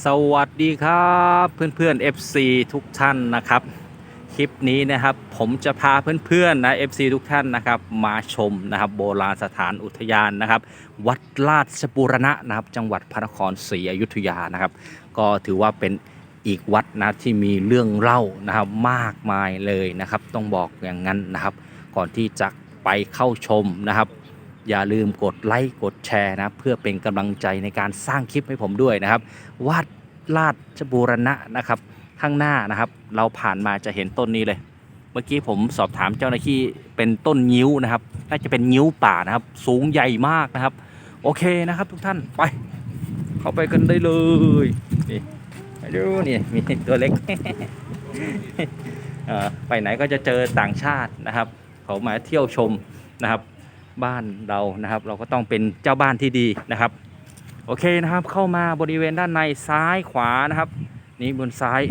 สวัสดีครับเพื่อนๆ FC ทุกท่านนะครับ คลิปนี้นะครับผมจะพาเพื่อนๆนะ FC ทุกท่านนะครับ มาชมนะครับ โบราณสถานอุทยานนะครับ วัดราชบูรณะนะครับ จังหวัดพระนครศรีอยุธยานะครับ ก็ถือว่าเป็นอีกวัดนะที่มีเรื่องเล่านะครับมากมายเลยนะครับ ต้องบอกอย่างนั้นนะครับ ก่อนที่จะไปเข้าชมนะครับ อย่าลืมกดไลค์กดแชร์นะเพื่อเป็นกำลังใจในการสร้างคลิปให้ผมด้วยนะครับ วัดราดชบูรณะนะครับ ข้างหน้านะครับ เราผ่านมาจะเห็นต้นนี้เลย เมื่อกี้ผมสอบถามเจ้าหน้าที่เป็นต้นงิ้วนะครับน่าจะเป็นงิ้วป่านะครับ สูงใหญ่มากนะครับ โอเคนะครับ ทุกท่านไป เข้าไปกันได้เลยนี่ดูนี่มีตัวเล็กเออไปไหนก็จะเจอต่างชาตินะครับ เขามาเที่ยวชมนะครับ บ้านเรานะครับ เราก็ต้องเป็นเจ้าบ้านที่ดีนะครับ โอเคนะครับ เข้ามาบริเวณด้านในซ้ายขวานะครับ นี่บนซ้าย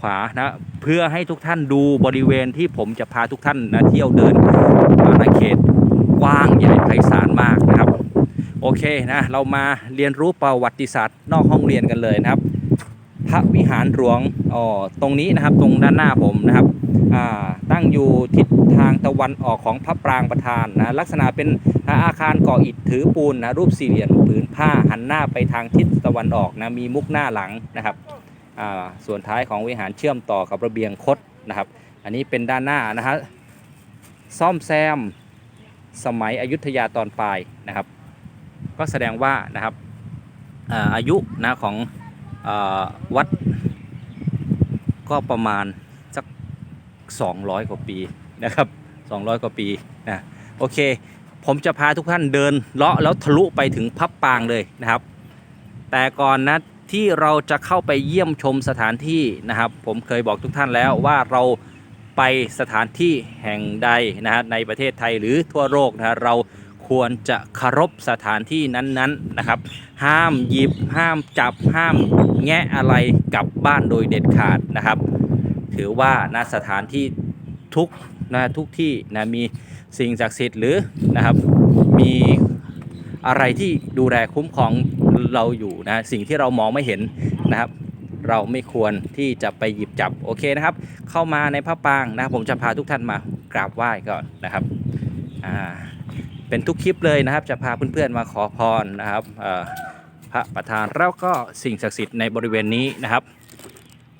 ขวานะเพื่อให้ทุกท่านดูบริเวณที่ผมจะพาทุกท่านนะเที่ยวเดินอาณาเขตกว้างใหญ่ไพศาลมากนะครับ โอเคนะเรามาเรียนรู้ประวัติศาสตร์นอกห้องเรียนกันเลยนะครับ พระวิหารหลวงอ๋อตรงนี้นะครับตรงด้านหน้าผมนะครับอ่าตั้งอยู่ทิศทางตะวันออกของพระปรางประธานนะลักษณะเป็นอาคารก่ออิฐถือปูนนะรูปสี่เหลี่ยมผืนผ้าหันหน้าไปทางทิศตะวันออกนะมีมุกหน้าหลังนะครับอ่าส่วนท้ายของวิหารเชื่อมต่อกับระเบียงคดนะครับ อันนี้เป็นด้านหน้านะฮะซ่อมแซมสมัยอยุธยาตอนปลายนะครับ ก็แสดงว่านะครับอ่าอายุนะของ วัดก็ประมาณสัก 200 กว่าปีนะครับ 200 กว่าปีนะโอเค ผมจะพาทุกท่านเดินเลาะแล้วทะลุไปถึงพับปางเลยนะครับ แต่ก่อนนะที่เราจะเข้าไปเยี่ยมชมสถานที่นะครับ ผมเคยบอกทุกท่านแล้วว่าเราไปสถานที่แห่งใดนะฮะในประเทศไทยหรือทั่วโลกนะฮะเราควรจะเคารพสถานที่นั้นๆนะครับ ห้ามหยิบห้ามจับห้าม แงะอะไรกลับบ้านโดยเด็ดขาดนะครับ ถือว่านะสถานที่ทุกนะทุกที่นะมีสิ่งศักดิ์สิทธิ์หรือนะครับมีอะไรที่ดูแลคุ้มครองเราอยู่นะสิ่งที่เรามองไม่เห็นนะครับ เราไม่ควรที่จะไปหยิบจับโอเคนะครับ เข้ามาในพระปรางนะผมจะพาทุกท่านมากราบไหว้ก่อนนะครับอ่าเป็นทุกคลิปเลยนะครับ จะพาเพื่อนๆมาขอพรนะครับ ระประธานแล้วก็สิ่งศักดิ์สิทธิ์ในบริเวณนี้นะครับ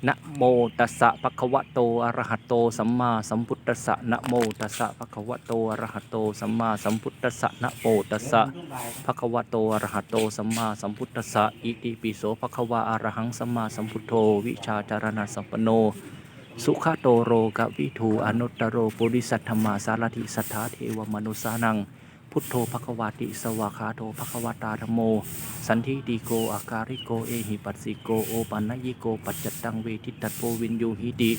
นะโมตัสสะภะคะวะโตอะระหะโตสัมมาสัมพุทธัสสะนะโมตัสสะภะคะวะโตอะระหะโตสัมมาสัมพุทธัสสะนะโมตัสสะภะคะวะโตอะระหะโตสัมมาสัมพุทธัสสะอิติปิโสภะคะวะอะระหังสัมมาสัมพุทโธวิชาจารณะสัมปโน สุขะโตโรกะวิทูอนุตตโรปุริสัทธมมาสารถิสัทธาเทวมนุสานัง พุทโธภควาติสวาคาโตภควตาธโม สันทิติโกอาการิโกเอหิปัสสิโกโอปันญิโกปัจจตังเวทิตัตโพวินยูหิติ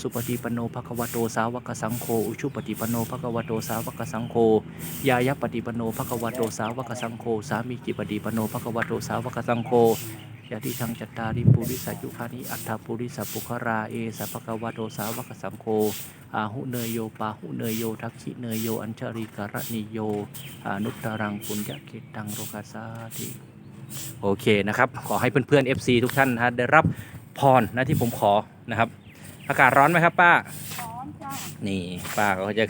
สุปฏิปโนภควโตสาวกสังโฆอุชุปฏิปโนภควโตสาวกสังโฆยายปฏิปโนภควโตสาวกสังโฆสามีจิปฏิปโนภควโตสาวกสังโฆ ยะติทังจัตตาริปุริสัยุคานิอัตถปุริสัพปุคราเอสัพพะวะโตสาวกสังโฆอาหุเนยโยปาหุเนยโยทักขิเนยโยอัญชริการณิโยอานุตตรังปุญญเกตังโรกาสาธิโอเคนะครับ ขอให้เพื่อนๆ FC ทุกท่านนะได้รับพรนะที่ผมขอนะครับ อากาศร้อนไหมครับป้าพร้อมจ้านี่ป้าก็จะ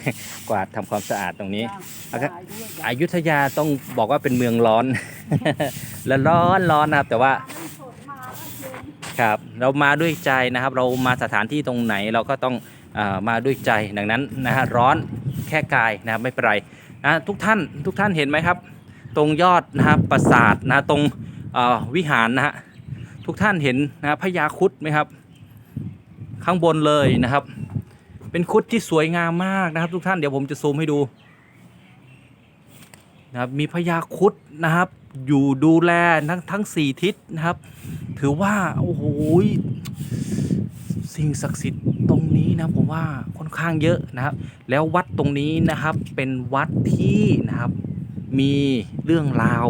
กวาดทำความสะอาดตรงนี้จ้าสบายด้วยจ้าอยุธยาต้องบอกว่าเป็นเมืองร้อน และร้อนร้อนนะครับแต่ว่าน้ำสดมาก็เย็น ครับเรามาด้วยใจนะครับ เรามาสถานที่ตรงไหนเราก็ต้องอมาด้วยใจดังนั้นนะฮะร้อนแค่กายนะครับไม่เป็นไรนะทุกท่านทุกท่านเห็นไหมครับ ตรงยอดนะครับปราสาทนะตรงวิหารนะฮะทุกท่านเห็นนะพญาคุดไหมครับ ข้างบนเลยนะครับ เป็นคุดที่สวยงามมากนะครับ ทุกท่านเดี๋ยวผมจะซูมให้ดูนะครับมีพญาคุดนะครับ อยู่ดูแลทั้งทั้งสี่ทิศนะครับ ถือว่าโอ้โหสิ่งศักดิ์สิทธิ์ตรงนี้นะผมว่าค่อนข้างเยอะนะครับ แล้ววัดตรงนี้นะครับเป็นวัดที่นะครับมีเรื่องราว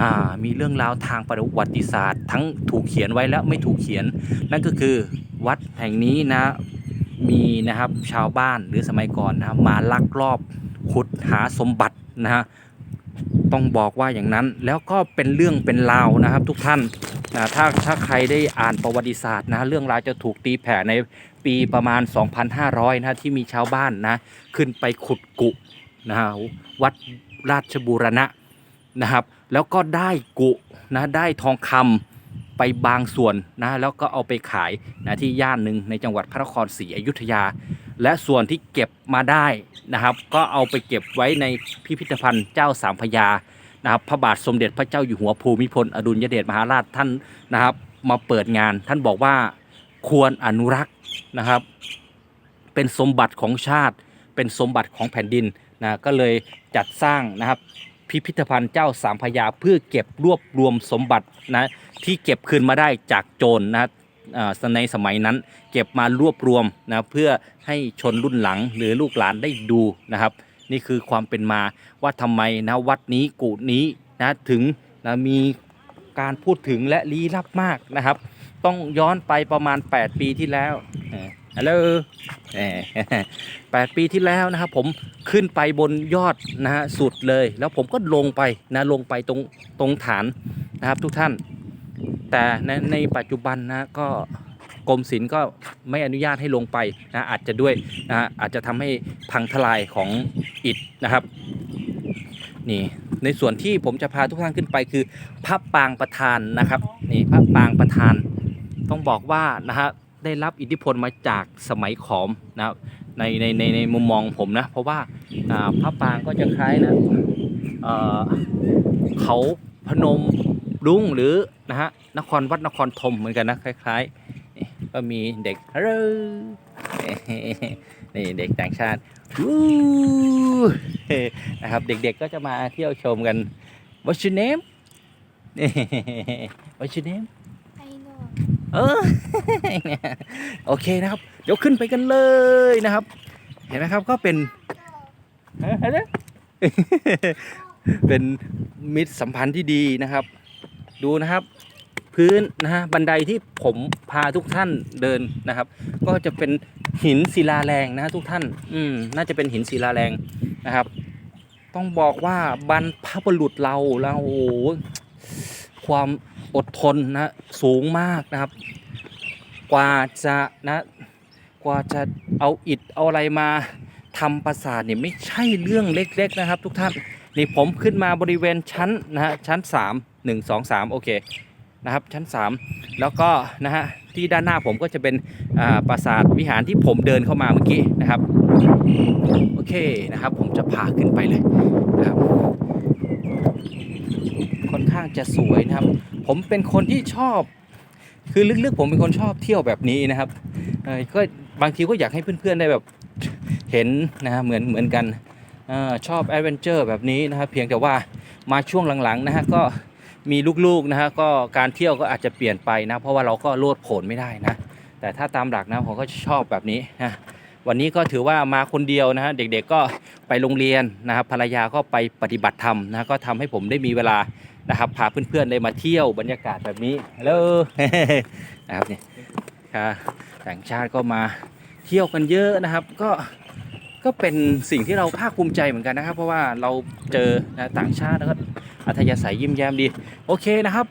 อ่ามีเรื่องราวทางประวัติศาสตร์ ทั้งถูกเขียนไว้และไม่ถูกเขียน นั่นก็คือวัดแห่งนี้นะมีนะครับชาวบ้านหรือสมัยก่อนนะมาลักลอบขุดหาสมบัตินะฮะ ต้องบอกว่าอย่างนั้นแล้วก็เป็นเรื่องเป็นราวนะครับ ทุกท่านนะถ้าถ้าใครได้อ่านประวัติศาสตร์นะเรื่องราวจะถูกตีแผ่ในปีประมาณ 2,500 นะที่มีชาวบ้านนะขึ้นไปขุดกุนะฮะวัดราชบูรณะนะครับ แล้วก็ได้กุนะได้ทองคำ ไปบางส่วนนะแล้วก็เอาไปขายนะที่ย่านหนึ่งในจังหวัดพระนครศรีอยุธยา และส่วนที่เก็บมาได้นะครับ ก็เอาไปเก็บไว้ในพิพิธภัณฑ์เจ้าสามพระยานะครับพระบาทสมเด็จพระเจ้าอยู่หัวภูมิพลอดุลยเดชมหาราชท่านนะครับ มาเปิดงาน ท่านบอกว่าควรอนุรักษ์นะครับ เป็นสมบัติของชาติเป็นสมบัติของแผ่นดินนะก็เลยจัดสร้างนะครับ พิพิธภัณฑ์เจ้าสามพยาเพื่อเก็บรวบรวมสมบัตินะที่เก็บคืนมาได้จากโจรนะอ่าในสมัยนั้นเก็บมารวบรวมนะเพื่อให้ชนรุ่นหลังหรือลูกหลานได้ดูนะครับ นี่คือความเป็นมาว่าทำไมนะวัดนี้กูนี้นะถึงนะมีการพูดถึงและลี้ลับมากนะครับ ต้องย้อนไปประมาณ 8 ปีที่แล้ว ฮัลโหลแปดปีที่แล้วนะครับผมขึ้นไปบนยอดนะฮะสุดเลย แล้วผมก็ลงไปนะลงไปตรงตรงฐานนะครับทุกท่าน แต่ในในปัจจุบันนะก็กรมศิลป์ก็ไม่อนุญาตให้ลงไปนะอาจจะด้วยนะอาจจะทำให้พังทลายของอิฐนะครับนี่ในส่วนที่ผมจะพาทุกท่านขึ้นไปคือพระปางประธานนะครับนี่พระปางประธานต้องบอกว่านะฮะ ได้รับอิทธิพลมาจากสมัยขอมนะครับในในในในมุมมองผมนะ เพราะว่าพระปางก็จะคล้ายนะเขาพนมรุ้งหรือนะฮะนครวัดนครธมเหมือนกันนะคล้ายๆก็มีเด็กฮัลโหลนี่เด็กต่างชาตินะครับเด็กๆก็จะมาเที่ยวชมกัน What's your name What's your name เออโอเคนะครับ เดี๋ยวขึ้นไปกันเลยนะครับ เห็นไหมครับก็เป็นเอ๊ะอะไรเป็นมิตรสัมพันธ์ที่ดีนะครับ ดูนะครับ พื้นนะฮะบันไดที่ผมพาทุกท่านเดินนะครับ ก็จะเป็นหินศิลาแรงนะทุกท่าน อืมน่าจะเป็นหินศิลาแรงนะครับ ต้องบอกว่าบรรพบุรุษเราแล้วโอ้โหความ อดทนนะสูงมากนะครับ กว่าจะนะกว่าจะเอาอิฐเอาอะไรมาทำปราสาทเนี่ยไม่ใช่เรื่องเล็ก ๆ นะครับ ทุกท่านนี่ผมขึ้นมาบริเวณชั้นนะฮะชั้น 3 1 2 3 โอเคนะครับชั้น 3 แล้วก็นะฮะที่ด้านหน้าผมก็จะเป็นอ่าปราสาทวิหารที่ผมเดินเข้ามาเมื่อกี้นะครับ โอเคนะครับผมจะพาขึ้นไปเลยนะครับ จะสวยนะครับ ผมเป็นคนที่ชอบ คือลึกๆผมเป็นคนชอบเที่ยวแบบนี้นะครับก็บางทีก็อยากให้เพื่อนๆได้แบบเห็นนะฮะเหมือนเหมือนกันอชอบแอดเวนเจอร์แบบนี้นะครับเพียงแต่ว่ามาช่วงหลังๆนะฮะก็มีลูกๆนะฮะก็การเที่ยวก็อาจจะเปลี่ยนไปนะเพราะว่าเราก็โลดโผนไม่ได้นะ แต่ถ้าตามหลักนะผมก็ชอบแบบนี้นะวันนี้ก็ถือว่ามาคนเดียวนะฮะเด็กๆก็ไปโรงเรียนนะครับภรรยาก็ไปปฏิบัติธรรมนะก็ทำให้ผมได้มีเวลา นะครับพาเพื่อนๆได้มาเที่ยวบรรยากาศแบบนี้ฮัลโหลนะครับเนี่ยค่ะต่างชาติก็มาเที่ยวกันเยอะนะครับ ก็ก็เป็นสิ่งที่เราภาคภูมิใจเหมือนกันนะครับ เพราะว่าเราเจอนะต่างชาติแล้วก็อัธยาศัยยิ้มแย้มดี โอเคนะครับ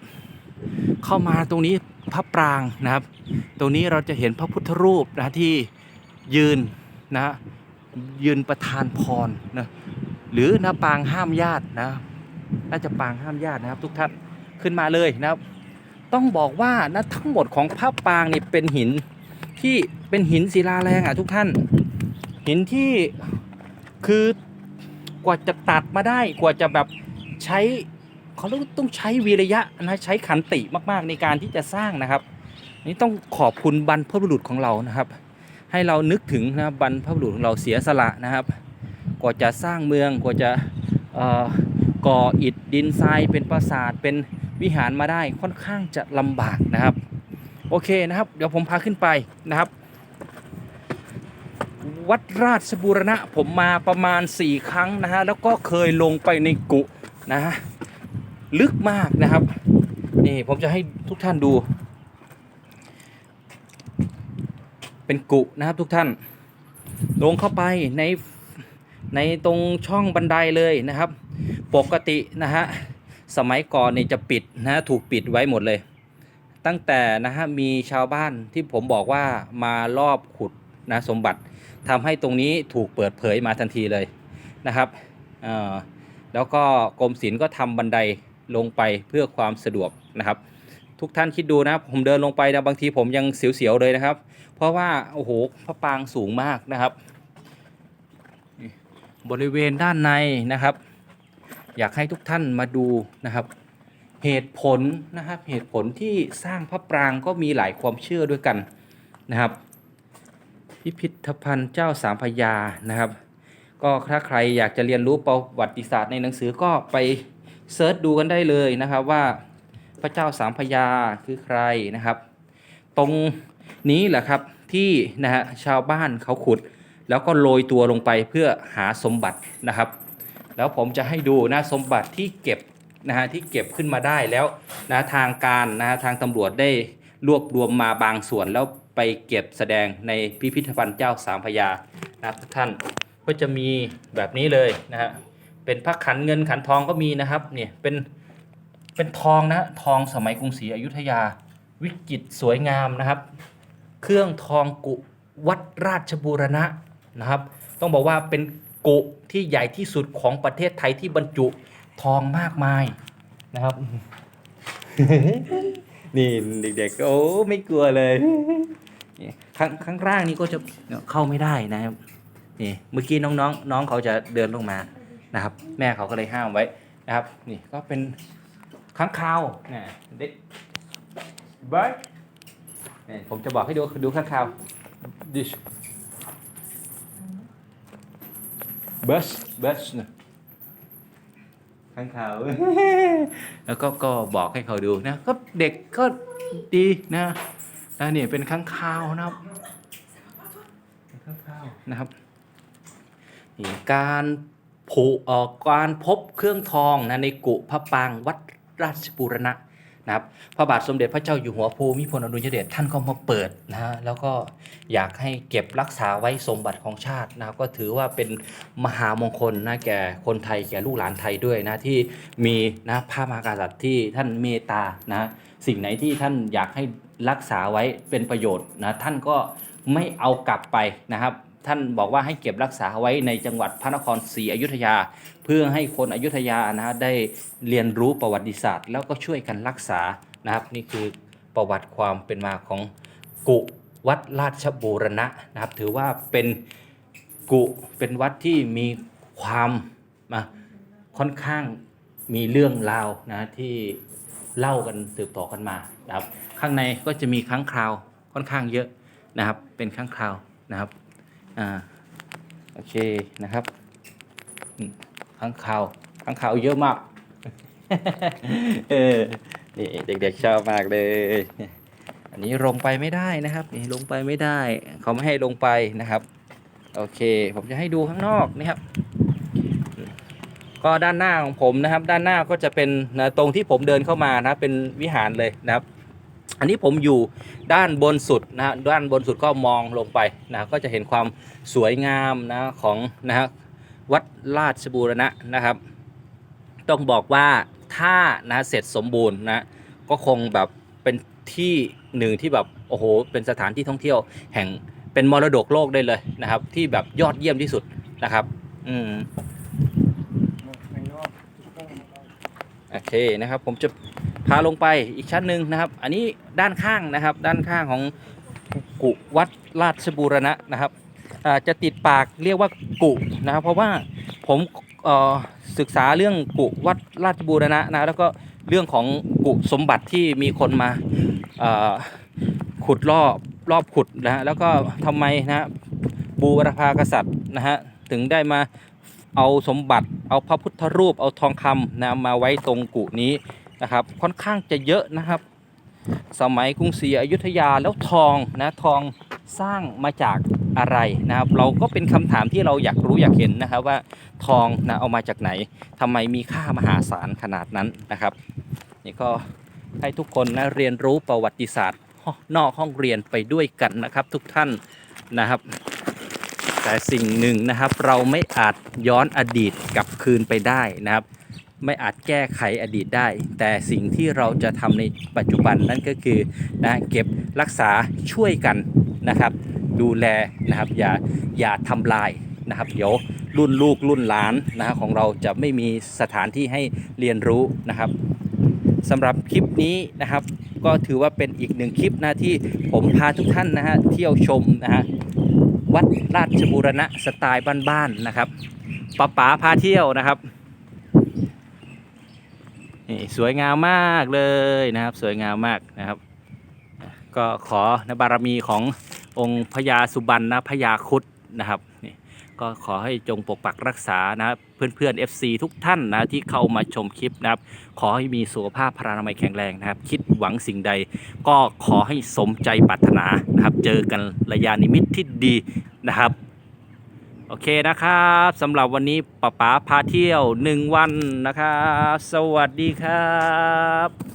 เข้ามาตรงนี้พระปรางนะครับ ตรงนี้เราจะเห็นพระพุทธรูปนะที่ยืนนะยืนประทานพรนะหรือนะปางห้ามญาตินะ น่าจะปางห้ามญาตินะครับ ทุกท่านขึ้นมาเลยนะครับ ต้องบอกว่านะทั้งหมดของพระปางนี่เป็นหินที่เป็นหินศิลาแรงอะทุกท่าน หินที่คือกว่าจะตัดมาได้กว่าจะแบบใช้เขาต้องใช้วิริยะนะใช้ขันติมากๆในการที่จะสร้างนะครับ นี่ต้องขอบคุณบรรพบุรุษของเรานะครับ ให้เรานึกถึงนะบรรพบุรุษของเราเสียสละนะครับ กว่าจะสร้างเมืองกว่าจะ ก่ออิฐดินทรายเป็นปราสาทเป็นวิหารมาได้ค่อนข้างจะลำบากนะครับ โอเคนะครับ เดี๋ยวผมพาขึ้นไปนะครับ วัดราชบูรณะผมมาประมาณ 4 ครั้งนะฮะแล้วก็เคยลงไปในกุนะฮะลึกมากนะครับนี่ผมจะให้ทุกท่านดู เป็นกุนะครับทุกท่าน ลงเข้าไปในในตรงช่องบันไดเลยนะครับ ปกตินะฮะสมัยก่อนนี่จะปิดนะะถูกปิดไว้หมดเลย ตั้งแต่นะฮะมีชาวบ้านที่ผมบอกว่ามารอบขุดนะสมบัติทำให้ตรงนี้ถูกเปิดเผยมาทันทีเลยนะครับแล้วก็กรมศิลป์ก็ทำบันไดลงไปเพื่อความสะดวกนะครับ ทุกท่านคิดดูนะผมเดินลงไปนะบางทีผมยังเสียวๆเลยนะครับ เพราะว่าโอ้โหพระปางสูงมากนะครับ บริเวณด้านในนะครับ อยากให้ทุกท่านมาดูนะครับ เหตุผลนะครับเหตุผลที่สร้างพระปรางก็มีหลายความเชื่อด้วยกันนะครับ พิพิธภัณฑ์เจ้าสามพยานะครับ ก็ถ้าใครอยากจะเรียนรู้ประวัติศาสตร์ในหนังสือก็ไปเซิร์ชดูกันได้เลยนะครับว่าพระเจ้าสามพยาคือใครนะครับ ตรงนี้แหละครับที่นะฮะชาวบ้านเขาขุด แล้วก็โรยตัวลงไปเพื่อหาสมบัตินะครับ แล้วผมจะให้ดูนะสมบัติที่เก็บนะฮะที่เก็บขึ้นมาได้แล้วนะทางการนะฮะทางตำรวจได้รวบรวมมาบางส่วนแล้วไปเก็บแสดงในพิพิธภัณฑ์เจ้าสามพระยานะครับท่านก็จะมีแบบนี้เลยนะฮะเป็นพระขันเงินขันทองก็มีนะครับเนี่ยเป็นเป็นทองนะทองสมัยกรุงศรีอยุธยา วิจิตสวยงามนะครับ เครื่องทองกุวัดราชบูรณะนะครับ ต้องบอกว่าเป็น กุที่ใหญ่ที่สุดของประเทศไทยที่บรรจุทองมากมายนะครับ นี่เด็กๆโอ้ไม่กลัวเลยนี่ข้างข้างล่างนี่ก็จะเข้าไม่ได้นะครับนี่เมื่อกี้น้องๆน้องเขาจะเดินลงมานะครับ แม่เขาก็เลยห้ามไว้นะครับ นี่ก็เป็นข้างคาวนะเด็กบายนี่ผมจะบอกให้ดูดูข้างคาว this bus bus นะข้างคาวแล้วก็ก็บอกให้เขาดูนะก็เด็กก็ดีนะแล้วนี่เป็นข้างคาวนะครับเป็นข้างคาวนะครับนี่การผูเอ่อการพบเครื่องทองนะในกุพระปรางวัดราชบูรณะ นะครับพระบาทสมเด็จพระเจ้าอยู่หัวภูมิพลอดุลยเดชท่านก็มาเปิดนะฮะแล้วก็อยากให้เก็บรักษาไว้สมบัติของชาตินะครับก็ถือว่าเป็นมหามงคลนะแก่คนไทยแก่ลูกหลานไทยด้วยนะที่มีนะพระมหากษัตริย์ที่ท่านเมตตานะสิ่งไหนที่ท่านอยากให้รักษาไว้เป็นประโยชน์นะท่านก็ไม่เอากลับไปนะครับ ท่านบอกว่าให้เก็บรักษาไว้ในจังหวัดพระนครศรีอยุธยา เพื่อให้คนอยุธยานะฮะได้เรียนรู้ประวัติศาสตร์ แล้วก็ช่วยกันรักษานะครับ นี่คือประวัติความเป็นมาของกุวัดราชบูรณะนะครับ ถือว่าเป็นกุเป็นวัดที่มีความมาค่อนข้างมีเรื่องราวนะที่เล่ากันสืบต่อกันมานะครับ ข้างในก็จะมีค้างคราวค่อนข้างเยอะนะครับ เป็นค้างคราวนะครับ อ่าโอเคนะครับข้างข่าวข้างข่าวเยอะมากเออนี่เด็กๆชอบมากเลย อันนี้ลงไปไม่ได้นะครับนี่ลงไปไม่ได้ เขาไม่ให้ลงไปนะครับ โอเค ผมจะให้ดูข้างนอกนะครับ ก็ด้านหน้าของผมนะครับ ด้านหน้าก็จะเป็นนะตรงที่ผมเดินเข้ามานะเป็นวิหารเลยนะครับ อันนี้ผมอยู่ด้านบนสุดนะฮะด้านบนสุดก็มองลงไปนะก็จะเห็นความสวยงามนะของนะฮะวัดราชบูรณะนะครับ ต้องบอกว่าถ้านะเสร็จสมบูรณ์นะก็คงแบบเป็นที่หนึ่งที่แบบโอ้โหเป็นสถานที่ท่องเที่ยวแห่งเป็นมรดกโลกได้เลยนะครับ ที่แบบยอดเยี่ยมที่สุดนะครับ อืมโอเคนะครับ ผมจะ พาลงไปอีกชั้นหนึ่งนะครับ อันนี้ด้านข้างนะครับ ด้านข้างของกุวัดราชบูรณะนะครับจะติดปากเรียกว่ากุนะครับ เพราะว่าผมศึกษาเรื่องกุวัดราชบูรณะนะแล้วก็เรื่องของกุสมบัติที่มีคนมาขุดรอบรอบขุดนะฮะแล้วก็ทำไมนะฮะบูรพากษัตริย์นะฮะถึงได้มาเอาสมบัติเอาพระพุทธรูปเอาทองคำนะมาไว้ตรงกุนี้ นะครับ ค่อนข้างจะเยอะนะครับ สมัยกรุงศรีอยุธยาแล้วทองนะทองสร้างมาจากอะไรนะครับ เราก็เป็นคำถามที่เราอยากรู้อยากเห็นนะครับว่าทองนะเอามาจากไหนทำไมมีค่ามหาศาลขนาดนั้นนะครับนี่ก็ให้ทุกคนนะเรียนรู้ประวัติศาสตร์ นอกห้องเรียนไปด้วยกันนะครับ ทุกท่านนะครับ แต่สิ่งหนึ่งนะครับเราไม่อาจย้อนอดีตกลับคืนไปได้นะครับ ไม่อาจแก้ไขอดีตได้ แต่สิ่งที่เราจะทำในปัจจุบันนั่นก็คือนะเก็บรักษาช่วยกันนะครับ ดูแลนะครับอย่าอย่าทำลายนะครับ เดี๋ยวรุ่นลูกรุ่นหลานนะฮะของเราจะไม่มีสถานที่ให้เรียนรู้นะครับสำหรับคลิปนี้นะครับ ก็ถือว่าเป็นอีกหนึ่งคลิปนะที่ผมพาทุกท่านนะฮะเที่ยวชมนะฮะวัดราชบูรณะสไตล์บ้านๆนะครับป๋าป๋าพาเที่ยวนะครับ นี่สวยงามมากเลยนะครับ สวยงามมากนะครับ ก็ขอนบารมีขององค์พญาสุบรรณพญาคุดนะครับนี่ก็ขอให้จงปกปักรักษานะครับเพื่อน FC ทุกท่านนะที่เข้ามาชมคลิปนะครับ ขอให้มีสุขภาพพรานามัยแข็งแรงนะครับ คิดหวังสิ่งใด ก็ขอให้สมใจปรารถนานะครับ เจอกันระยานิมิตที่ดีนะครับ โอเคนะครับสำหรับวันนี้ป๋าป๋าพาเที่ยว 1 วันนะครับ สวัสดีครับ